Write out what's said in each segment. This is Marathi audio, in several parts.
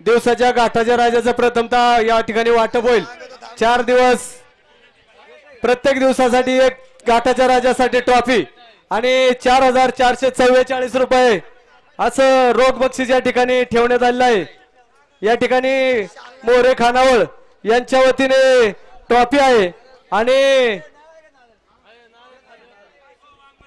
दिवसाच्या घाटाच्या राजाचं प्रथमतः या ठिकाणी वाटप होईल. चार दिवस. प्रत्येक दिवसासाठी एक घाटाच्या राजासाठी ट्रॉफी. आणि चार हजार चारशे चव्वेचाळीस रुपये. असं रोख बक्षीस या ठिकाणी ठेवण्यात आलेलं आहे. या ठिकाणी मोरे खानावळ यांच्या वतीने ट्रॉफी आहे. आणि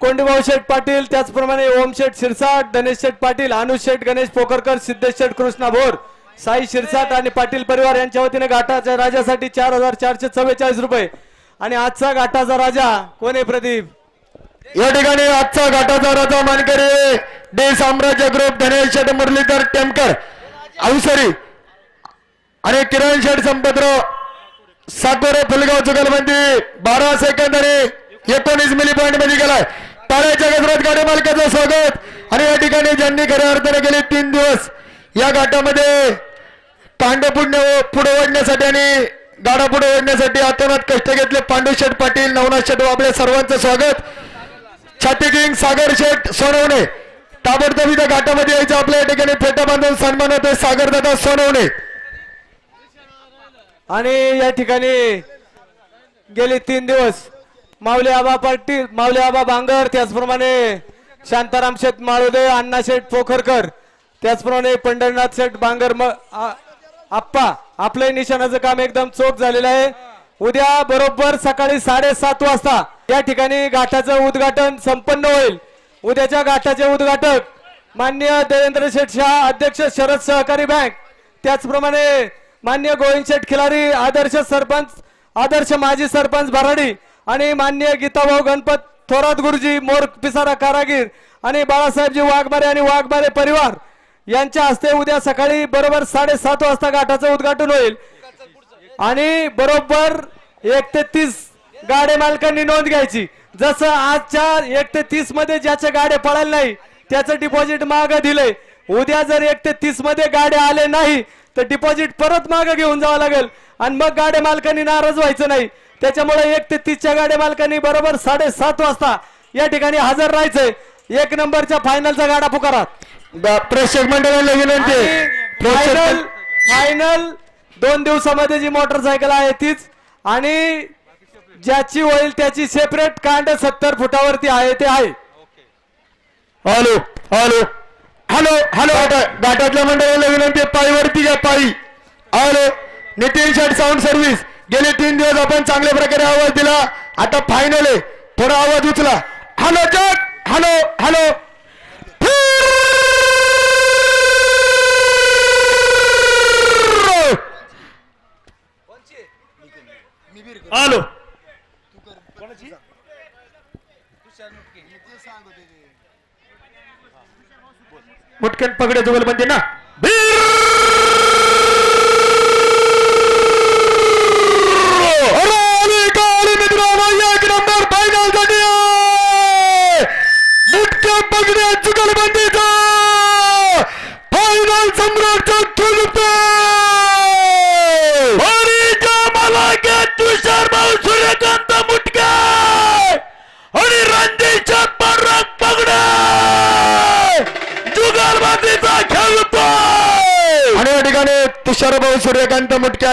कोंडीभाऊ शेठ पाटील त्याचप्रमाणे ओम शेठ शिरसाट गणेश शेठ पाटील अनुज शेठ गणेश पोकरकर सिद्धेश शेठ कृष्णा भोर साई शिरसाट आणि पाटील परिवार यांच्या वतीने घाटाच्या राजासाठी चार हजार चारशे चव्वेचाळीस रुपये. आणि आजचा घाटाचा राजा कोण आहे प्रदीप? या ठिकाणी आजचा घाटाचा राजा मानकरी डे साम्राज्य ग्रुप धनेश शेठ मुरलीधर टेमकर अवसरी आणि किरण शेठ संपतराव साकोरे फुलगाव चुकलबंदी बारा सेकंद आणि एकोणीस मिली पॉईंटमध्ये गेलाय. टाळ्याच्या गजरात गाडी मालकाचं स्वागत. आणि या ठिकाणी ज्यांनी खऱ्या अर्थाने गेले तीन दिवस या घाटामध्ये पांडे पुढे पुढे ओढण्यासाठी आणि गाडा पुढे ओढण्यासाठी आतोनात कष्ट घेतले. पांडू शेठ पाटील नवनाथ शेठ आपल्या सर्वांचं स्वागत. छाती किंग सागर शेठ सोनवणे. ताबडतोब इथं घाटामध्ये यायचं आपल्या या ठिकाणी. फेटा बांधून सन्मान होते सागर दादा सोनवणे. आणि या ठिकाणी गेले तीन दिवस माऊली आबा पाटील माऊली आबा बांगर त्याचप्रमाणे शांताराम शेठ माळुदे अण्णा शेठ पोखरकर त्याचप्रमाणे पंढरनाथ शेठ बांगर म आप्पा आपलं निशाणाचं काम एकदम चोख झालेलं आहे. उद्या बरोबर सकाळी साडेसात वाजता या ठिकाणी घाटाचं उद्घाटन संपन्न होईल. उद्याच्या घाटाचे उद्घाटक मान्य देवेंद्र शेठ शाह अध्यक्ष शरद सहकारी बँक. त्याचप्रमाणे मान्य गोविंद शेठ खिलारी आदर्श सरपंच आदर्श माजी सरपंच भराडी आणि मान्य गीताभाऊ गणपत थोरात गुरुजी मोर पिसारा कारागीर आणि बाळासाहेबजी वाघमारे आणि वाघमारे परिवार यांच्या हस्ते उद्या सकाळी बरोबर साडेसात वाजता घाटाचं उद्घाटन होईल. आणि बरोबर एक ते तीस गाडे मालकांनी नोंद घ्यायची. जसं आजच्या एक ते तीसमध्ये ज्याच्या गाड्या पळायला नाही त्याचं डिपॉझिट माग दिलंय. उद्या जर एक ते तीसमध्ये गाड्या आले नाही तर डिपॉझिट परत माग घेऊन जावं लागेल. आणि मग गाड्या मालकांनी नाराज व्हायचं नाही. त्याच्यामुळे एक ते तीसच्या गाड्या मालकांनी बरोबर साडेसात वाजता या ठिकाणी हजर राहायचंय. एक नंबरच्या फायनलचा गाडा पुकारात प्रेक्षक मंडळाला विनंती आहे. प्रेक्षक फायनल मंडळ- फायनल दोन दिवसामध्ये जी मोटरसायकल आहे तीच. आणि ज्याची होईल त्याची सेपरेट कांड सत्तर फुटावरती आहे ते आहे. Hello hello. Hello hello. घाटा- घाटातल्या मंडळाला विनंती आहे, पायीवरती घ्या पायी. हॅलो नितीन शेठ साऊंड सर्व्हिस गेले तीन दिवस आपण चांगल्या प्रकारे आवाज दिला. आता फायनल आहे. थोडा आवाज उचला. हॅलो जग! Hello hello. हॅलो मुटकन पगडे जुगल म्हणते ना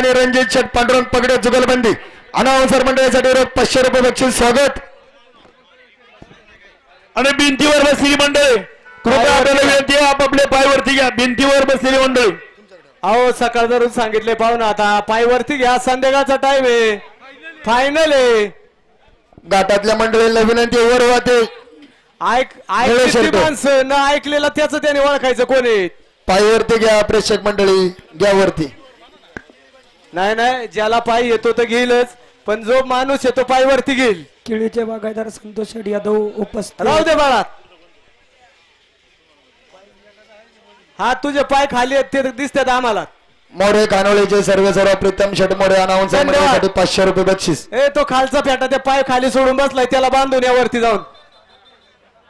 आणि रणजित शेठ पांडुरंग पगडे जुगलबंदी. अनावसर मंडळासाठी रोख पाचशे रुपये बक्षीस स्वागत. आणि भिंतीवर बसलेली मंडळी कृपया आपल्याला विनंती आहे आपापले पायवरती घ्या. भिंतीवर बसलेली मंडळी. अहो सकाळ धरून सांगितले पाहून आता पायवरती घ्या संध्याकाळचा टाइम आहे. फायनल आहे. घाटातल्या मंडळींना विनंती आहे, वर वाते ऐक वेळ ऐकली शिरतो. माणसं न ऐकलेलं त्याचं त्याने ओळखायचं कोण आहे? पायवरती घ्या प्रेक्षक मंडळी घ्या वरती. नाही नाही ज्याला पाय येतो तर घेईलच. पण जो माणूस येतो पायवरती घेईल. केळीचे बागायदार संतोष शेठ यादव उपस्थित. राहू दे बाळा हा तुझे पाय खाली आहेत ते दिसतात आम्हाला. मोरे कानोळीचे सर्व सर्व प्रीतम शेठ मोरे धन्यवाद. पाचशे रुपये बक्षीस. ए तो खालचा फेटा ते पाय खाली सोडून बसलाय त्याला बांधून या वरती जाऊन.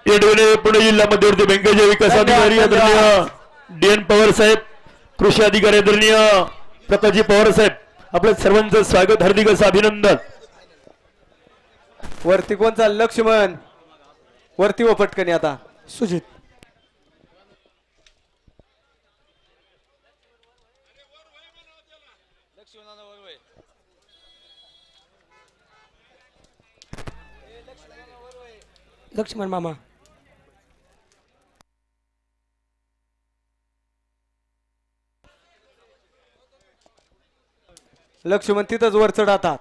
येडवणे पुणे जिल्हा मध्यवर्ती बँकेचे विकास अधिकारी धन्यवाद, आदरणीय डी एन पवार साहेब कृषी अधिकारी आदरणीय प्रकाशजी पवार साहेब आपल्या सर्वांचं स्वागत हार्दिक असं अभिनंदन. वरती कोणचा लक्ष्मण? वरती व पटकनी आता. सुजित. लक्ष्मण मामा. लक्ष्मण तिथंच वर चढतात.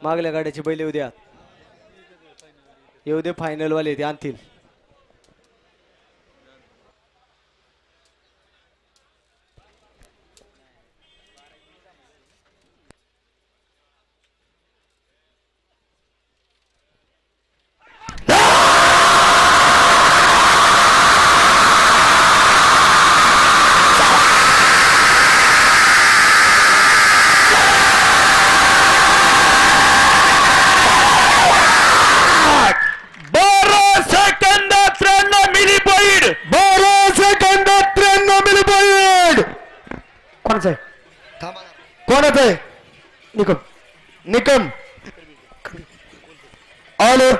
मागल्या गाड्याची बैल येऊ द्या. येऊ दे फायनल वाले ते आणतील बारा सेकंद त्र्याण्णव मिली पॉईंट बारा सेकंद त्र्याण्णव मिली पॉईंट कोणाचं आहे कोणाचं आहे निकम निकम आलो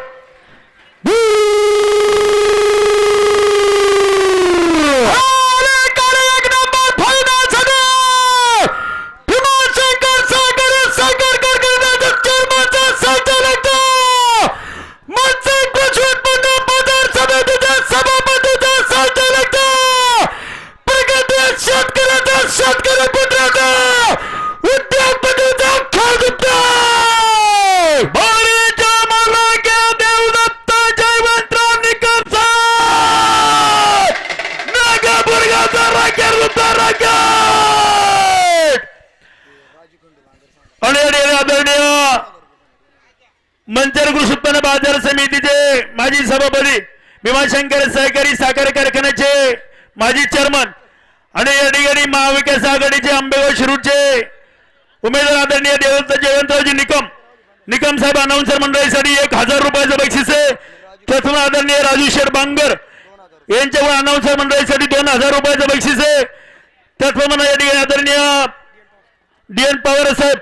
भीमाशंकर सागर सागर कारखान्याचा चेअरमनचा संचालक मनसे कृषी उत्पन्न बाजार समितीच्या सभापतीचा संचालक प्रगती शेतकऱ्याचा शेतकरी पुत्राचा उद्योगपतीचा खेळगुप्ता भारतीय मालक देवदत्त जयवंतराव निकमचा नागापूरगावचा राखेर होता राकेट आणि आदरणीय मंचर कृषी उत्पन्न बाजार समितीचे माजी सभापती भीमाशंकर सहकारी साखर कारखान्याचे माजी चेअरमन आणि या ठिकाणी महाविकास आघाडीचे आंबेगाव शिरूरचे उमेदवार आदरणीय देवदत्त जयवंतरावजी निकम निकम साहेब अनाऊन्सर मंडळीसाठी एक हजार रुपयाचं बक्षीस आहे. प्रथम आदरणीय राजू शेठ बांगर यांच्या व अनाऊन्सर मंडळीसाठी दोन हजार रुपयाचं बक्षीस आहे. त्याचप्रमाणे या ठिकाणी आदरणीय डी एन पवार साहेब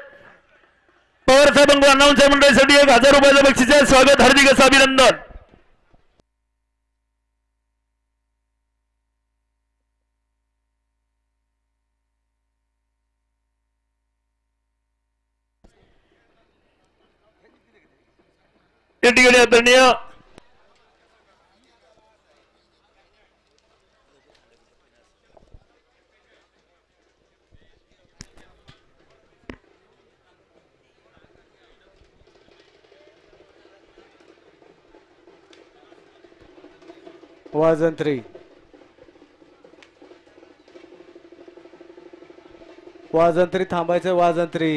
पवार साहेब अनाऊन्सर मंडळीसाठी एक हजार रुपयाचं बक्षीस आहे. स्वागत हार्दिक असं अभिनंदन. या ठिकाणी आदरणीय वाजंत्री वाजंत्री थांबायचं. वाजंत्री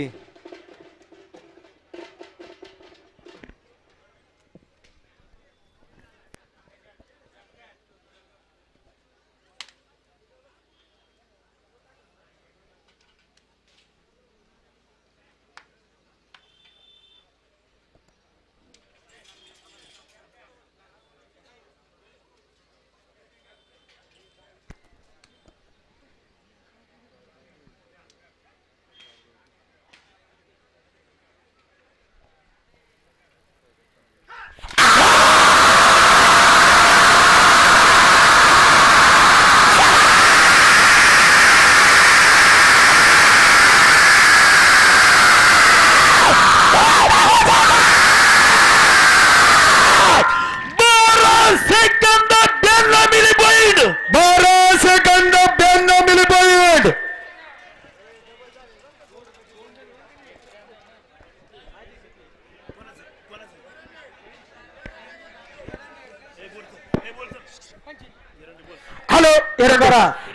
बारा सेकंद ब्याण्णव मिली पॉईंट बारा सेकंद ब्याण्णव मिली पॉईंट हॅलो करा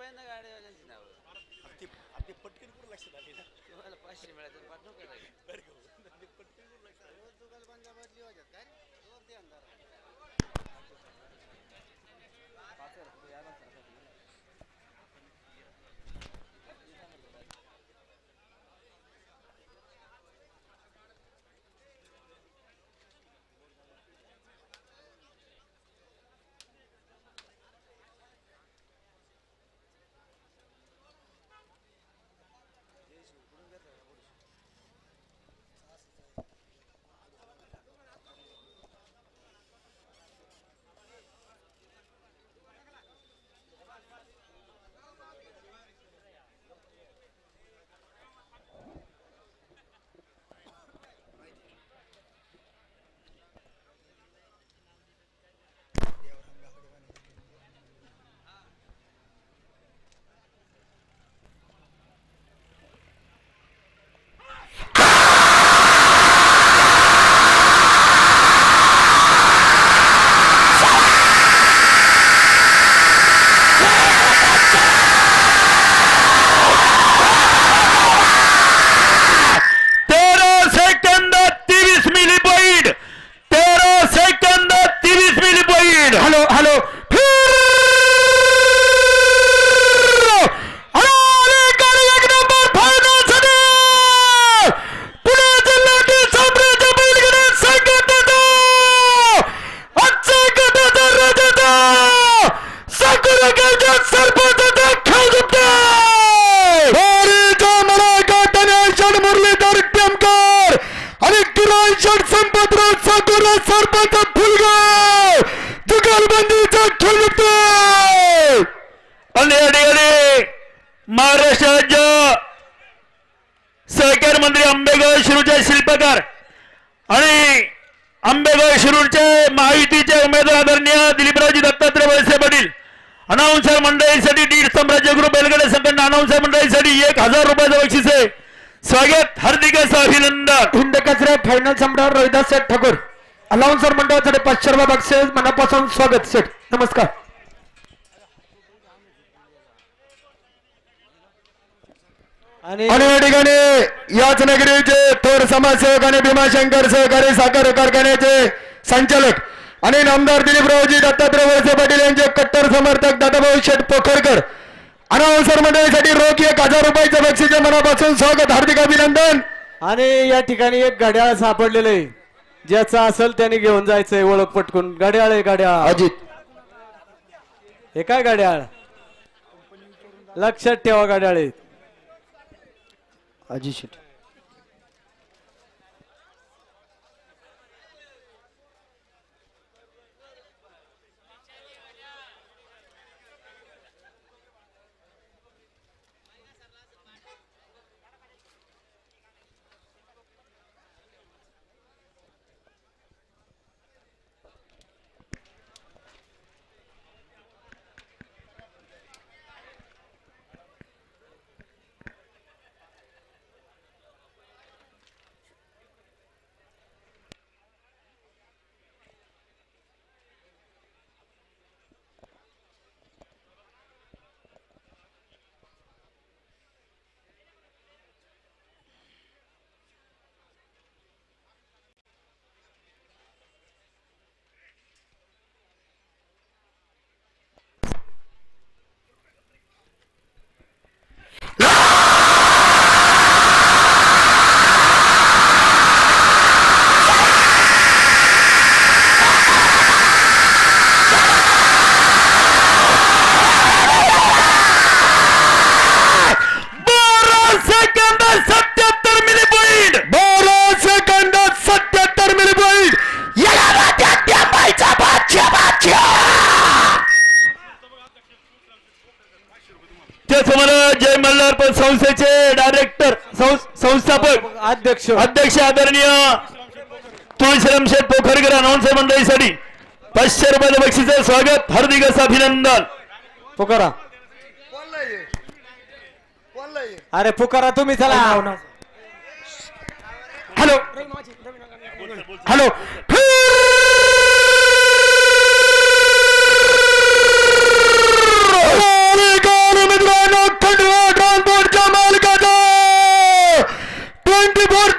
पाहिजे ना गाडीवाल्यांची नावं. ते आपले पटकन कुठं लक्षात आले ना तुम्हाला पाचशे मिळाले पाठ नको आणि आंबेगाव शिरूरचे महायुतीचे उमेदवार आदरणीय दिलीपरावजी दत्तात्रय वळसे पाटील अनाऊन्सर मंडळीसाठी दीड साम्राज्य ग्रुप बेलगडे संघटना अनाऊन्सर मंडळीसाठी एक हजार रुपयाचं बक्षीस आहे. स्वागत हार्दिक अभिनंदन. हिंद कचरे फायनल सम्राट रोहिदास सेठ ठाकूर. अनाऊन्सर मंडळासाठी पाचशे रुपये बक्षीस मनापासून स्वागत सेठ नमस्कार. आणि या ठिकाणी याच नगरीचे थोर समाजसेवक आणि भीमाशंकर सहकारी साखर कारखान्याचे संचालक आणि नामदार दिलीपरावजी दत्तात्रय वळसे पाटील यांचे कट्टर समर्थक दादाभाऊ शेठ पोखरकर. अनावसर मंडळीसाठी रोख एक हजार रुपयाचं बक्षीचे मनापासून स्वागत हार्दिक अभिनंदन. आणि या ठिकाणी एक घड्याळ सापडलेलं आहे. ज्याचं असेल त्याने घेऊन जायचंय ओळख पटकून. घड्याळ आहे घड्याळ. अजित. हे काय घड्याळ? लक्षात ठेवा घड्याळ आहे. अजित शेट्टी. अध्यक्ष. अध्यक्ष आदरणीय तुळशीराम शेठ पोखरकर अनाऊन्सर मंडळीसाठी. पाचशे रुपयाचं बक्षीचं स्वागत हार्दिक असं अभिनंदन. पुकारा. अरे पुकारा तुम्ही चला. हॅलो. हॅलो.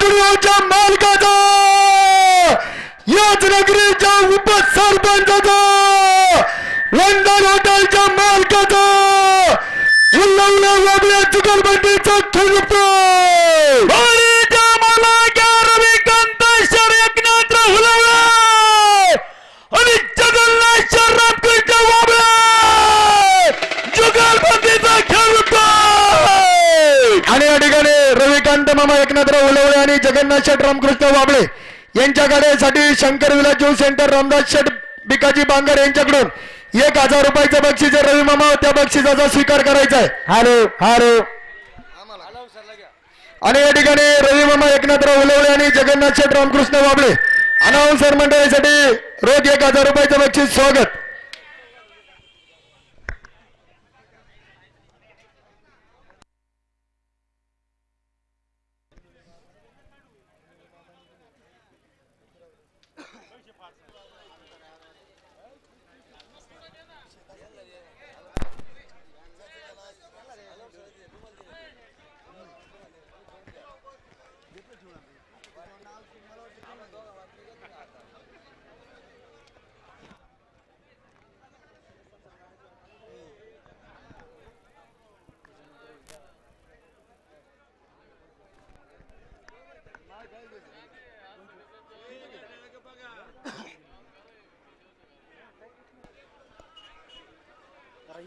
ट्वेंटी मालकाचा! याच नगरीच्या उपसरपंचाचा लंडन हॉटेलच्या मालकाचा! उल्लंघन वागल्या चुकलबंदीचा खेळतो बळीच्या जगन्नाथ शेठ रामकृष्ण वाबळे यांच्या गाड्यासाठी Shankar villa juice centre Ramdas शेठ बिकाजी बांगर यांच्याकडून एक हजार रुपयाचं बक्षीस रवी मामा त्या बक्षिसाचा स्वीकार करायचा आहे. Hello hello. आणि या ठिकाणी रवी मामा एकनाथराव उलवळे आणि जगन्नाथ शेठ रामकृष्ण वाबळे. अनाऊन्सर मंडळासाठी रोज एक हजार रुपयाचं बक्षीस स्वागत.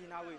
你哪位？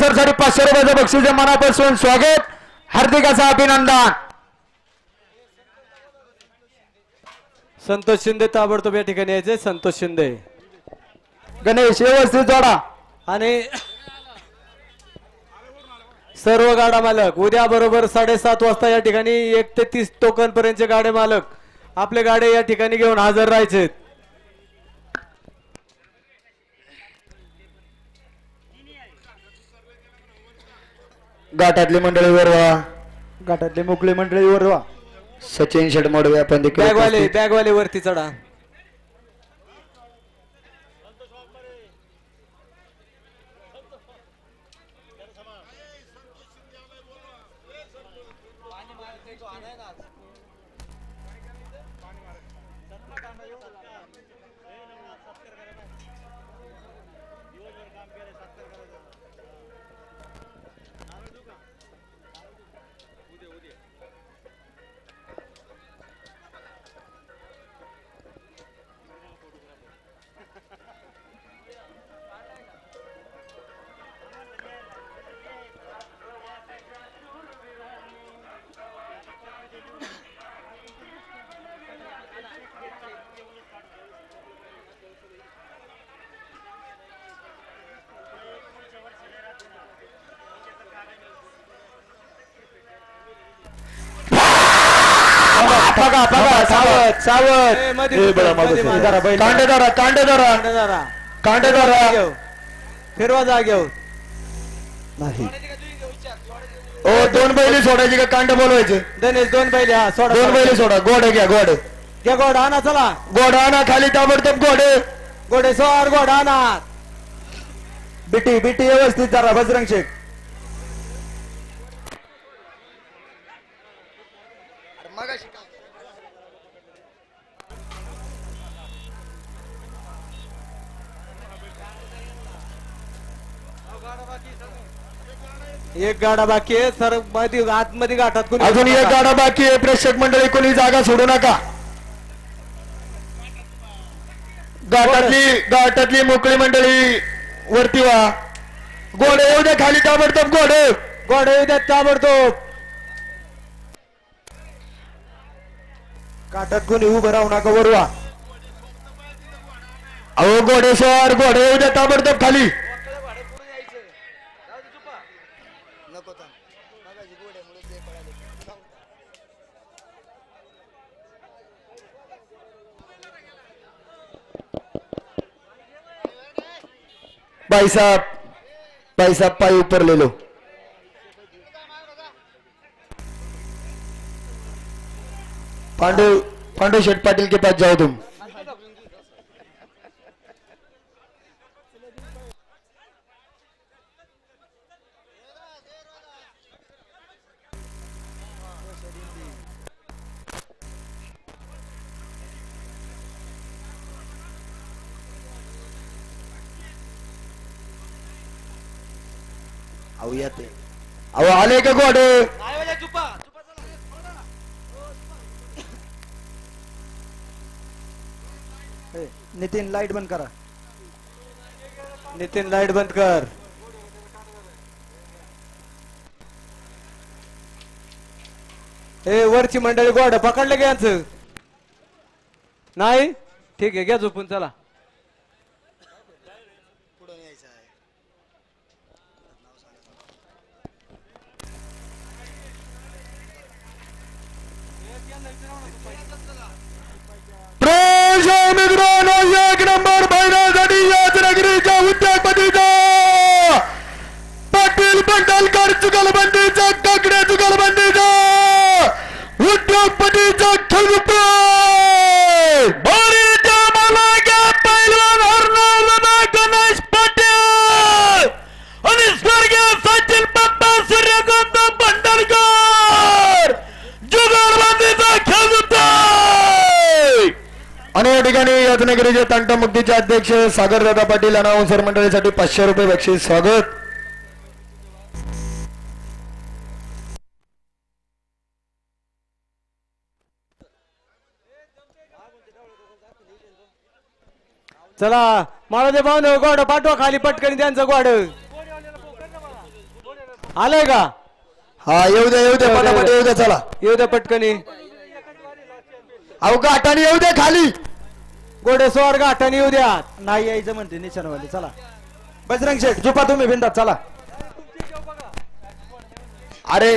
रोख अनाउन्सरसाठी पाचशे रुपयाचं बक्षीस मनापासून स्वागत. हार्दिक असं अभिनंदन. संतोष शिंदे ताबडतोब या ठिकाणी यायचे. संतोष शिंदे. गणेश व्यवस्थित जोडा. आणि सर्व गाडा मालक उद्या बरोबर साडेसात वाजता या ठिकाणी एक ते तीस टोकन पर्यंतचे गाडे मालक आपले गाडे या ठिकाणी घेऊन हजर राहायचे घाटातली मंडळी वरवा घाटातले मोकळे मंडळी वर सचिन शेठ मोडवे आपण देखील बॅगवाले. बॅगवाले वरती चढा. बघा बघा सावध सावध. ए, मध्ये ए, घुसा, बळा, मागं मध्ये सर. कांडेदारा कांडेदारा. कांडे जरा. कांडेदारा जागेवर. फिरवा जागेवर. नाही. ओ दोन बैली सोडायची का? कांडे बोलवायचे. गणेश दोन बैले हा सोडा दोन बैली सोडा. गोडे घ्या गोडे. घ्या घोडा आणा चला. गोडा आणा खाली ताबडतोब गोडे. घोडे सोड घोडा आणा. बिटी बिटी व्यवस्थित जरा बजरंग शेख. एक गाडा बाकी आहे सरमध्ये आतमध्ये गाठात कोणी? अजून एक गाडा बाकी आहे प्रेक्षक मंडळी कोणी जागा सोडू नका. घाटातली घाटातली मोकळी मंडळी वरती व्हा. गोडे येऊ द्या खाली ताबडतोब गोडे घोडे येऊ द्या ताबडतोब. काठात कोणी उभं राहू नका वरवा अहो घोडेश्वर घोडे येऊ द्या ताबडतोब खाली. बाईसाहेब बाईसाहेब पायी उपरलेलो पांडू पांडू शेठ पाटील के पास जाओ तुम अहो आले का गोडे? नितीन लाइट बंद करा. नितीन लाइट बंद कर. हे वरची मंडळी गोड पकडलं घ्यायचं नाही? ठीक आहे घ्या झोपून चला. नंबर महिन्यासाठी याच नगरीच्या उद्योगपतीचा! पाटील बंडलकर चुकलबंदीचा काकडे चुकलबंदीचा उद्योगपतीचा खेळतो बरीच्या मालाच्या आणि या ठिकाणी याच नगरीचे तंटमुक्तीचे अध्यक्ष सागरदादा पाटील यांना अवसर मंडळीसाठी पाचशे रुपये बक्षीस. स्वागत. चला मला ते पाहुणे गोड पाठवा खाली पटकन त्यांचं गोड. आलंय का? हा येऊ द्या येऊ द्या पटापट येऊ द्या चला. येऊ द्या पटकनी. अहो गाठाने येऊ द्या खाली. सोड गाठाने येऊ द्या नाही यायचं म्हणते निशाणवाले चला. बजरंग शेठ झोपा तुम्ही बिंदात चला. अरे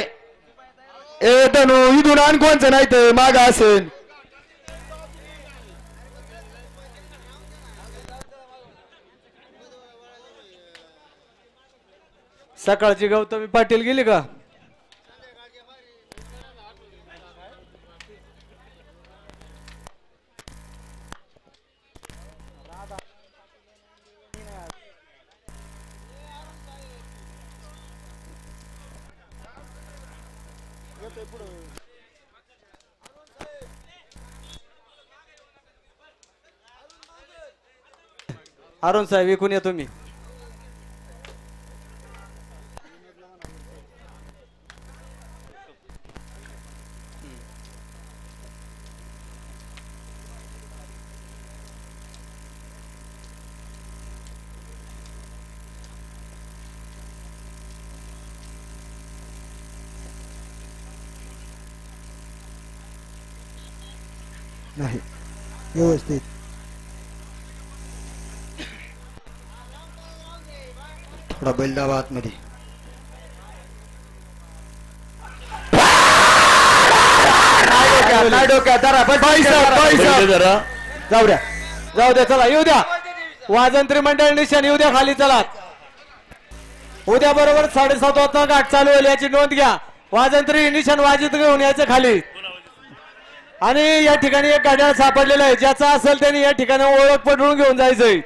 ए तनु इथून आण कोणचं नाही ते माग असेल. सकाळची गौतमी पाटील गेली का? अरुण साहेब इकून येतो मी नाही व्यवस्थित थोडा बैल आतमध्ये नाही डोक्यात धरा. पहिले जरा जाऊ द्या. जाऊ दे चला येऊ द्या. वाजंत्री मंडळ निशाण येऊ द्या खाली चला. उद्या बरोबर साडेसात वाजता गाठ चालू होईल याची नोंद घ्या. वाजंत्री निशाण वाजित घेऊन यायचं खाली. आणि या ठिकाणी एक गाड्या सापडलेलं आहे. ज्याचा असेल त्यांनी या ठिकाणी ओळख पटवून घेऊन जायचंय.